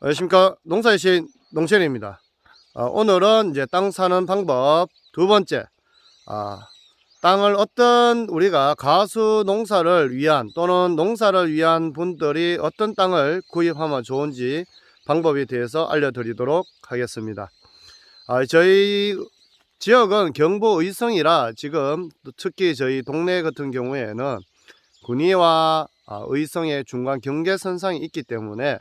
안녕하십니까 농사의 신 농철입니다. 어, 오늘은 이제 땅 사는 방법 두 번째 아, 땅을 어떤 우리가 가수 농사를 위한 또는 농사를 위한 분들이 어떤 땅을 구입하면 좋은지 방법에 대해서 알려드리도록 하겠습니다. 아, 저희 지역은 경부 의성이라 지금 특히 저희 동네 같은 경우에는 군위와 아, 의성의 중간 경계선상이 있기 때문에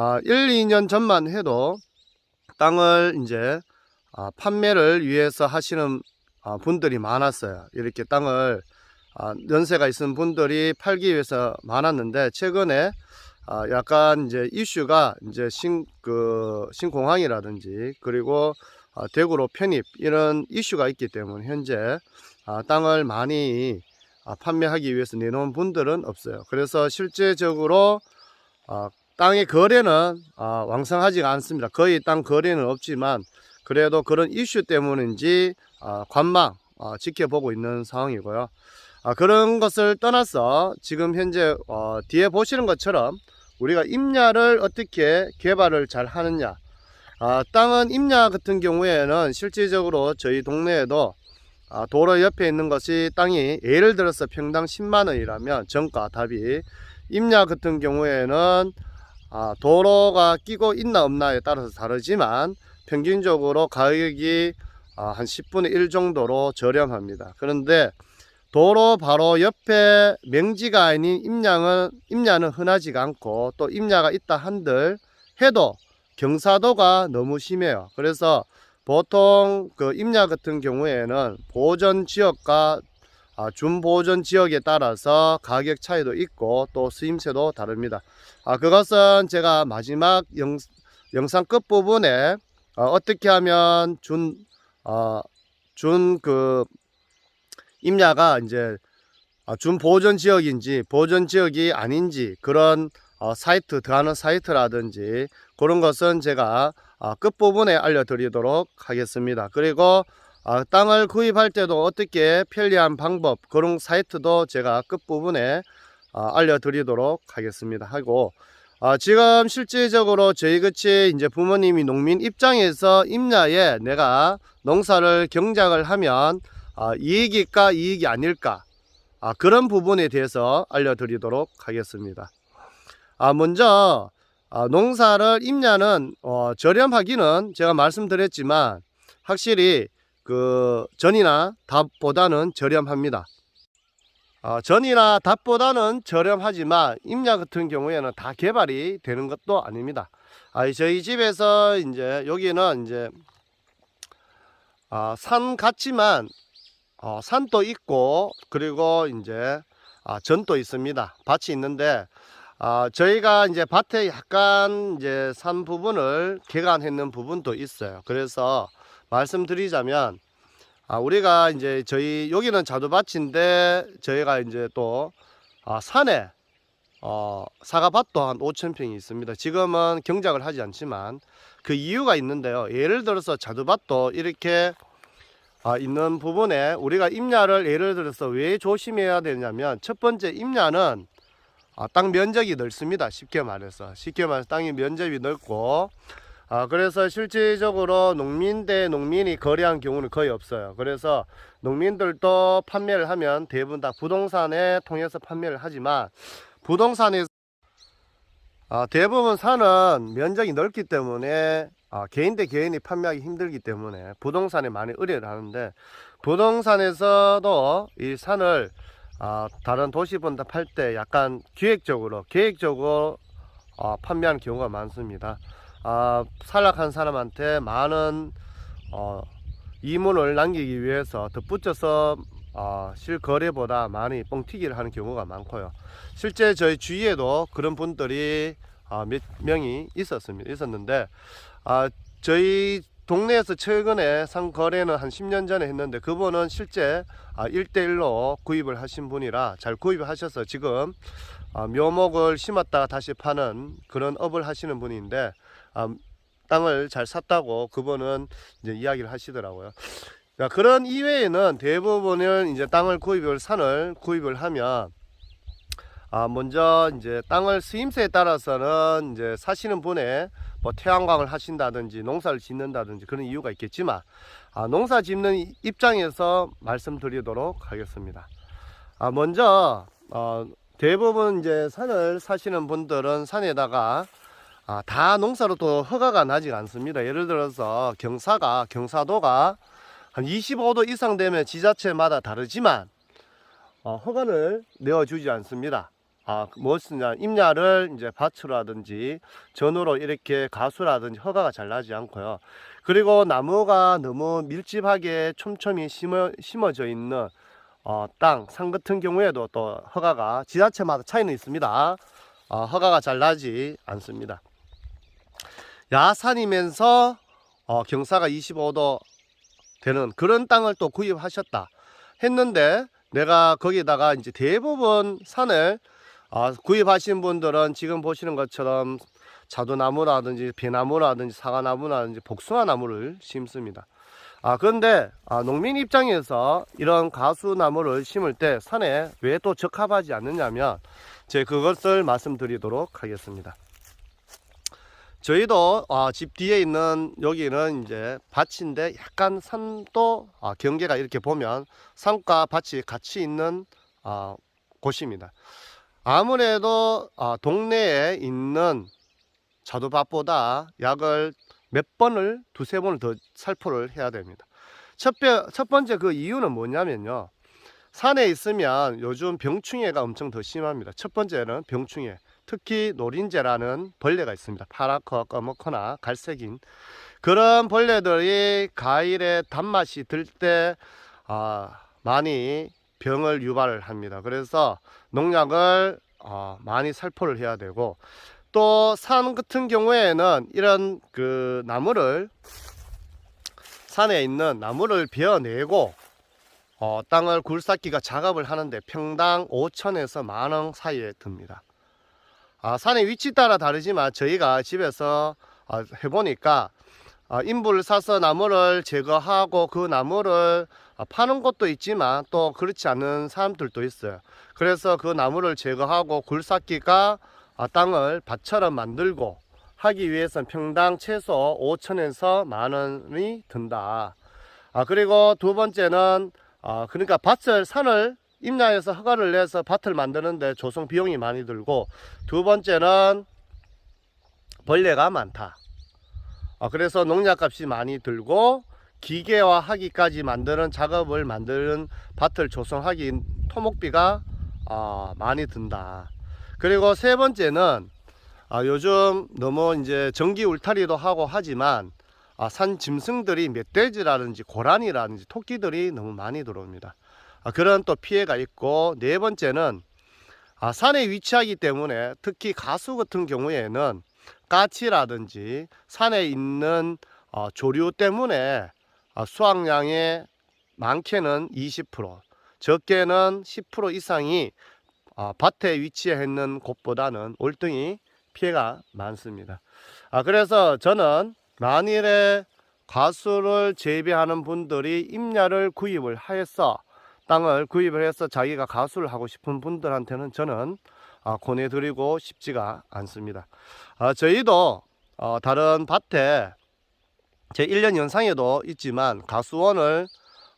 아, 1, 2년 전만 해도 땅을 이제 아, 판매를 위해서 하시는 아, 분들이 많았어요. 이렇게 땅을 아, 연세가 있은 분들이 팔기 위해서 많았는데 최근에 아, 약간 이제 이슈가 이제 신, 그, 신공항이라든지 그리고 아, 대구로 편입 이런 이슈가 있기 때문에 현재 아, 땅을 많이 아, 판매하기 위해서 내놓은 분들은 없어요. 그래서 실제적으로 아, 땅의 거래는 아, 왕성하지가 않습니다. 거의 땅 거래는 없지만 그래도 그런 이슈 때문인지 아, 관망 아, 지켜보고 있는 상황이고요. 아, 그런 것을 떠나서 지금 현재 어, 뒤에 보시는 것처럼 우리가 임야를 어떻게 개발을 잘 하느냐. 아, 땅은 임야 같은 경우에는 실질적으로 저희 동네에도 아, 도로 옆에 있는 것이 땅이 예를 들어서 평당 10만 원이라면 정가 답이 임야 같은 경우에는 아, 도로가 끼고 있나 없나에 따라서 다르지만 평균적으로 가격이 아, 한 10분의 1 정도로 저렴합니다. 그런데 도로 바로 옆에 명지가 아닌 임야는 임야는 흔하지가 않고 또 임야가 있다 한들 해도 경사도가 너무 심해요. 그래서 보통 그 임야 같은 경우에는 보전 지역과 아, 준보전 지역에 따라서 가격 차이도 있고 또 수임세도 다릅니다. 아, 그것은 제가 마지막 영, 영상 끝 부분에 어, 어떻게 하면 준, 어, 준그 임야가 이제 아, 준 보전 지역인지 보전 지역이 아닌지 그런 어, 사이트 들어가는 사이트라든지 그런 것은 제가 아, 끝부분에 알려드리도록 하겠습니다. 그리고 아, 땅을 구입할 때도 어떻게 편리한 방법 그런 사이트도 제가 끝부분에 아, 알려드리도록 하겠습니다. 하고 아, 지금 실질적으로 저희 같이 이제 부모님이 농민 입장에서 임야에 내가 농사를 경작을 하면 아, 이익일까 이익이 아닐까 아, 그런 부분에 대해서 알려드리도록 하겠습니다. 아, 먼저 아, 농사를 임야는 어, 저렴하기는 제가 말씀드렸지만 확실히 그 전이나 답보다는 저렴합니다. 아, 전이나 답보다는 저렴하지만 임야 같은 경우에는 다 개발이 되는 것도 아닙니다. 아, 저희 집에서 이제 여기는 이제 아, 산 같지만 어, 산도 있고 그리고 이제 아, 전도 있습니다. 밭이 있는데 아, 저희가 이제 밭에 약간 이제 산 부분을 개간했는 부분도 있어요. 그래서 말씀드리자면 아, 우리가 이제 저희 여기는 자두밭인데 저희가 이제 또 아, 산에 어, 사과밭도 한 5천 평이 있습니다. 지금은 경작을 하지 않지만 그 이유가 있는데요. 예를 들어서 자두밭도 이렇게 아, 있는 부분에 우리가 임야를 예를 들어서 왜 조심해야 되냐면 첫 번째 임야는 아, 땅 면적이 넓습니다. 쉽게 말해서 쉽게 말해서 땅이 면적이 넓고 아, 그래서 실질적으로 농민 대 농민이 거래한 경우는 거의 없어요. 그래서 농민들도 판매를 하면 대부분 다 부동산에 통해서 판매를 하지만 부동산에 아, 대부분 산은 면적이 넓기 때문에 아, 개인 대 개인이 판매하기 힘들기 때문에 부동산에 많이 의뢰를 하는데 부동산에서도 이 산을 아, 다른 도시보다 팔때 약간 기획적으로 계획적으로 아, 판매하는 경우가 많습니다. 아, 살락한 사람한테 많은 어, 이문을 남기기 위해서 덧붙여서 어, 실거래보다 많이 뻥튀기를 하는 경우가 많고요. 실제 저희 주위에도 그런 분들이 아, 몇 명이 있었습니다. 있었는데 아, 저희 동네에서 최근에 상 거래는 한 10년 전에 했는데 그분은 실제 아, 1대1로 구입을 하신 분이라 잘 구입을 하셔서 지금 아, 묘목을 심었다가 다시 파는 그런 업을 하시는 분인데 아, 땅을 잘 샀다고 그분은 이제 이야기를 하시더라고요. 자, 그런 이외에는 대부분은 이제 땅을 구입을 산을 구입을 하면 아, 먼저 이제 땅을 쓰임새에 따라서는 이제 사시는 분의 뭐 태양광을 하신다든지 농사를 짓는다든지 그런 이유가 있겠지만 아, 농사 짓는 이- 입장에서 말씀드리도록 하겠습니다. 아, 먼저 어, 대부분 이제 산을 사시는 분들은 산에다가 아, 다 농사로 또 허가가 나지 않습니다. 예를 들어서 경사가 경사도가 한 25도 이상 되면 지자체마다 다르지만 어, 허가를 내어주지 않습니다. 아, 무엇이냐, 임야를 이제 밭으로라든지 전으로 이렇게 가수라든지 허가가 잘 나지 않고요. 그리고 나무가 너무 밀집하게 촘촘히 심어, 심어져 있는 어, 땅, 산 같은 경우에도 또 허가가 지자체마다 차이는 있습니다. 어, 허가가 잘 나지 않습니다. 야산이면서 어, 경사가 25도 되는 그런 땅을 또 구입하셨다 했는데 내가 거기다가 이제 대부분 산을 아, 구입하신 분들은 지금 보시는 것처럼 자두나무라든지 배나무라든지 사과나무라든지 복숭아나무를 심습니다. 아, 그런데 아, 농민 입장에서 이런 가수나무를 심을 때 산에 왜 또 적합하지 않느냐면 제 그것을 말씀드리도록 하겠습니다. 저희도 아, 집 뒤에 있는 여기는 이제 밭인데 약간 산도 아, 경계가 이렇게 보면 산과 밭이 같이 있는 아, 곳입니다. 아무래도 아, 동네에 있는 자두밭보다 약을 몇 번을 두세 번을 더 살포를 해야 됩니다. 첫, 번- 첫 번째 그 이유는 뭐냐면요. 산에 있으면 요즘 병충해가 엄청 더 심합니다. 첫 번째는 병충해. 특히 노린재라는 벌레가 있습니다. 파랗고 검었거나 갈색인 그런 벌레들이 과일의 단맛이 들때 아, 많이 병을 유발을 합니다. 그래서 농약을 어, 많이 살포를 해야 되고 또 산 같은 경우에는 이런 그 나무를 산에 있는 나무를 베어내고 어, 땅을 굴삭기가 작업을 하는데 평당 5천에서 만 원 사이에 듭니다. 아, 산의 위치 따라 다르지만 저희가 집에서 아, 해보니까 아, 인부를 사서 나무를 제거하고 그 나무를 아, 파는 곳도 있지만 또 그렇지 않은 사람들도 있어요. 그래서 그 나무를 제거하고 굴삭기가 아, 땅을 밭처럼 만들고 하기 위해서는 평당 최소 5천에서 만 원이 든다. 아, 그리고 두 번째는 아, 그러니까 밭을 산을 임야에서 허가를 내서 밭을 만드는데 조성 비용이 많이 들고 두 번째는 벌레가 많다. 아, 그래서 농약값이 많이 들고 기계화 하기까지 만드는 작업을 만드는 밭을 조성하기 토목비가 아, 많이 든다. 그리고 세 번째는 아, 요즘 너무 이제 전기 울타리도 하고 하지만 아, 산 짐승들이 멧돼지라든지 고라니라든지 토끼들이 너무 많이 들어옵니다. 아, 그런 또 피해가 있고 네 번째는 아, 산에 위치하기 때문에 특히 가수 같은 경우에는 까치라든지 산에 있는 어, 조류 때문에 어, 수확량의 많게는 20% 적게는 10% 이상이 어, 밭에 위치해 있는 곳보다는 월등히 피해가 많습니다. 아, 그래서 저는 만일에 가수를 재배하는 분들이 임야를 구입을 하여서 땅을 구입을 해서 자기가 가수를 하고 싶은 분들한테는 저는 아, 권해드리고 싶지가 않습니다. 아, 저희도 어, 다른 밭에 제 1년 연상에도 있지만 가수원을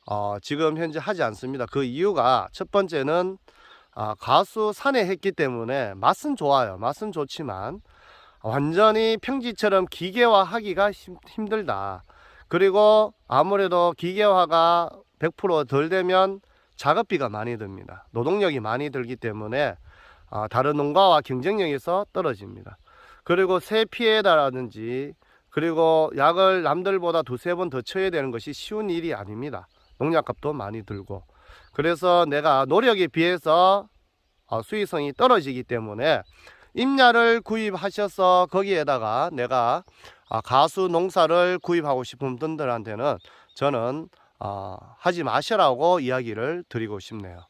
어, 지금 현재 하지 않습니다. 그 이유가 첫 번째는 아, 가수 산에 했기 때문에 맛은 좋아요. 맛은 좋지만 완전히 평지처럼 기계화 하기가 힘- 힘들다. 그리고 아무래도 기계화가 100%덜 되면 작업비가 많이 듭니다. 노동력이 많이 들기 때문에 아, 다른 농가와 경쟁력에서 떨어집니다. 그리고 새 피해다라든지 그리고 약을 남들보다 두세 번 더 쳐야 되는 것이 쉬운 일이 아닙니다. 농약값도 많이 들고. 그래서 내가 노력에 비해서 어, 수익성이 떨어지기 때문에 임야를 구입하셔서 거기에다가 내가 아, 가수 농사를 구입하고 싶은 분들한테는 저는 어, 하지 마시라고 이야기를 드리고 싶네요.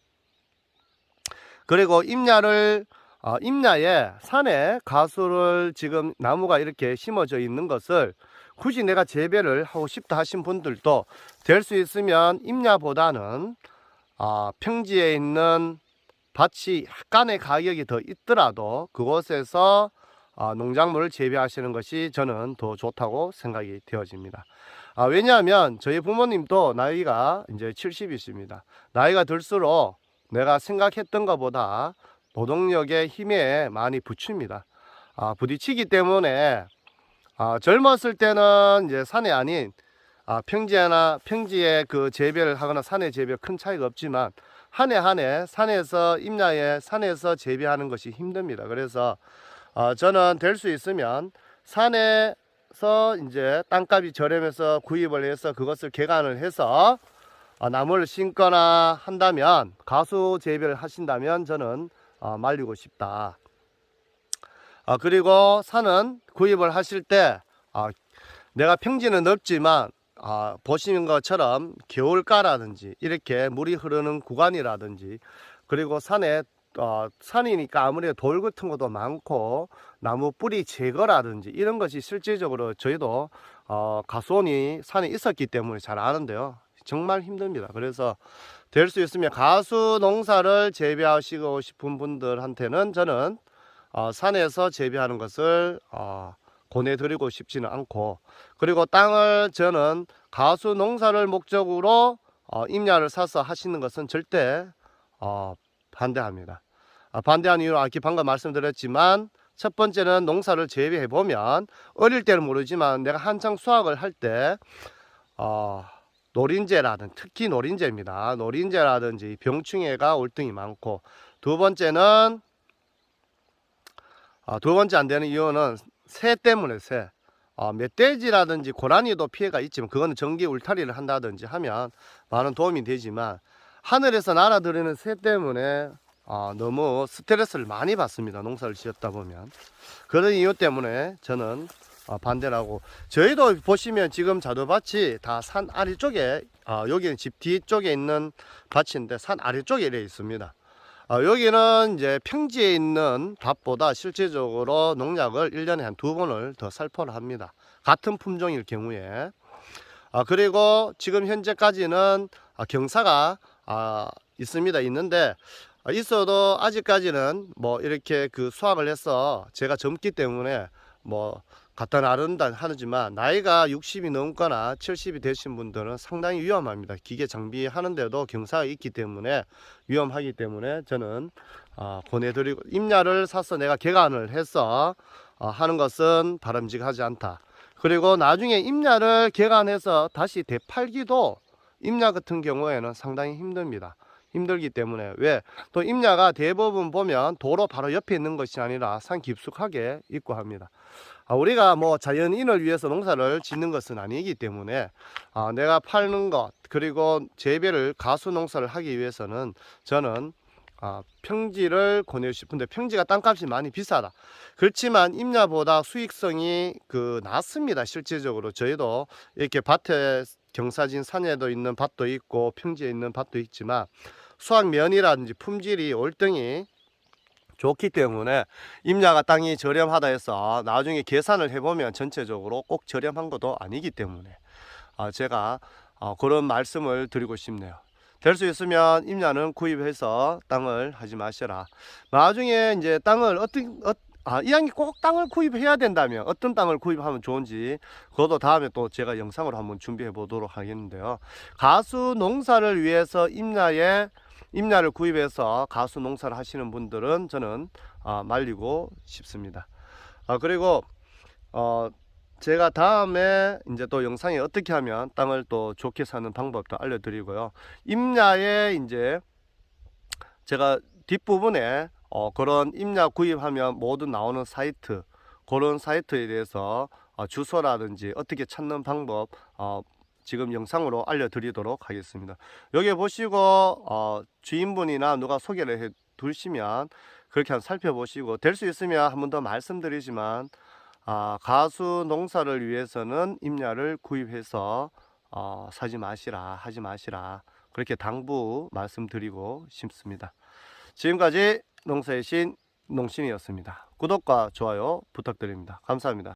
그리고 임야를 어, 임야에 산에 가수를 지금 나무가 이렇게 심어져 있는 것을 굳이 내가 재배를 하고 싶다 하신 분들도 될 수 있으면 임야보다는 어, 평지에 있는 밭이 약간의 가격이 더 있더라도 그곳에서 아, 농작물을 재배하시는 것이 저는 더 좋다고 생각이 되어집니다. 아, 왜냐하면 저희 부모님도 나이가 이제 70이십니다. 나이가 들수록 내가 생각했던 것보다 노동력의 힘에 많이 부칩니다. 아, 부딪히기 때문에 아, 젊었을 때는 이제 산이 아닌 아, 평지나 평지에 그 재배를 하거나 산에 재배 큰 차이가 없지만 한 해 한 해 산에서 임야에 산에서 재배하는 것이 힘듭니다. 그래서 어, 저는 될 수 있으면 산에 서 이제 땅값이 저렴해서 구입을 해서 그것을 개간을 해서 어, 나무를 심거나 한다면 가수 재배를 하신다면 저는 어, 말리고 싶다. 어, 그리고 산은 구입을 하실 때 어, 내가 평지는 넓지만 아, 보시는 것처럼 겨울가라든지 이렇게 물이 흐르는 구간이라든지 그리고 산에 어, 산이니까 아무래도 돌 같은 것도 많고 나무 뿌리 제거라든지 이런 것이 실질적으로 저희도 어, 가수원이 산에 있었기 때문에 잘 아는데요. 정말 힘듭니다. 그래서 될 수 있으면 가수 농사를 재배하시고 싶은 분들한테는 저는 어, 산에서 재배하는 것을 어, 권해드리고 싶지는 않고 그리고 땅을 저는 가수 농사를 목적으로 어, 임야를 사서 하시는 것은 절대 어, 반대합니다. 아, 반대하는 이유는 아까 방금 말씀드렸지만 첫 번째는 농사를 재배해 보면 어릴 때는 모르지만 내가 한창 수확을 할때 어, 노린재라든 특히 노린재입니다. 노린재라든지 병충해가 올등이 많고 두 번째는 아, 두 번째 안 되는 이유는 새 때문에 새. 어, 멧돼지라든지 고라니도 피해가 있지만 그거는 전기 울타리를 한다든지 하면 많은 도움이 되지만 하늘에서 날아들이는 새 때문에 어, 너무 스트레스를 많이 받습니다. 농사를 지었다 보면 그런 이유 때문에 저는 어, 반대를 하고 저희도 보시면 지금 자두밭이 다 산 아래쪽에 어, 여기는 집 뒤쪽에 있는 밭인데 산 아래쪽에 이래 있습니다. 어, 여기는 이제 평지에 있는 밭보다 실제적으로 농약을 1년에 한 두 번을 더 살포를 합니다. 같은 품종일 경우에. 아, 그리고 지금 현재까지는 아, 경사가 아, 있습니다. 있는데 아, 있어도 아직까지는 뭐 이렇게 그 수확을 해서 제가 젊기 때문에 뭐 갖다 나른다 하지만 나이가 60이 넘거나 70이 되신 분들은 상당히 위험합니다. 기계 장비 하는데도 경사가 있기 때문에 위험하기 때문에 저는 어, 보내드리고 임야를 사서 내가 개간을 해서 어, 하는 것은 바람직하지 않다. 그리고 나중에 임야를 개간해서 다시 되팔기도 임야 같은 경우에는 상당히 힘듭니다. 힘들기 때문에 왜 또 임야가 대부분 보면 도로 바로 옆에 있는 것이 아니라 산 깊숙하게 있고 합니다. 아, 우리가 뭐 자연인을 위해서 농사를 짓는 것은 아니기 때문에 아, 내가 파는 것 그리고 재배를 가수 농사를 하기 위해서는 저는 아, 평지를 권해 싶은데 평지가 땅값이 많이 비싸다. 그렇지만 임야보다 수익성이 그 낮습니다. 실제적으로 저희도 이렇게 밭에 경사진 산에도 있는 밭도 있고 평지에 있는 밭도 있지만 수확면이라든지 품질이 월등히 좋기 때문에 임야가 땅이 저렴하다 해서 나중에 계산을 해보면 전체적으로 꼭 저렴한 것도 아니기 때문에 아, 제가 어, 그런 말씀을 드리고 싶네요. 될 수 있으면 임야는 구입해서 땅을 하지 마시라. 나중에 이제 땅을 어떤 어, 아, 이왕이 꼭 땅을 구입해야 된다면 어떤 땅을 구입하면 좋은지 그것도 다음에 또 제가 영상으로 한번 준비해 보도록 하겠는데요. 가수 농사를 위해서 임야에 임야를 구입해서 가수 농사를 하시는 분들은 저는 아, 말리고 싶습니다. 아, 그리고 어, 제가 다음에 이제 또 영상에 어떻게 하면 땅을 또 좋게 사는 방법도 알려드리고요. 임야에 이제 제가 뒷부분에 어, 그런 임야 구입하면 모두 나오는 사이트 그런 사이트에 대해서 어, 주소라든지 어떻게 찾는 방법 어, 지금 영상으로 알려드리도록 하겠습니다. 여기 보시고 어, 주인분이나 누가 소개를 해 두시면 그렇게 한번 살펴보시고 될 수 있으면 한 번 더 말씀드리지만 아, 가수 농사를 위해서는 임야를 구입해서 어, 사지 마시라 하지 마시라 그렇게 당부 말씀드리고 싶습니다. 지금까지 농사의 신 농신이었습니다. 구독과 좋아요 부탁드립니다. 감사합니다.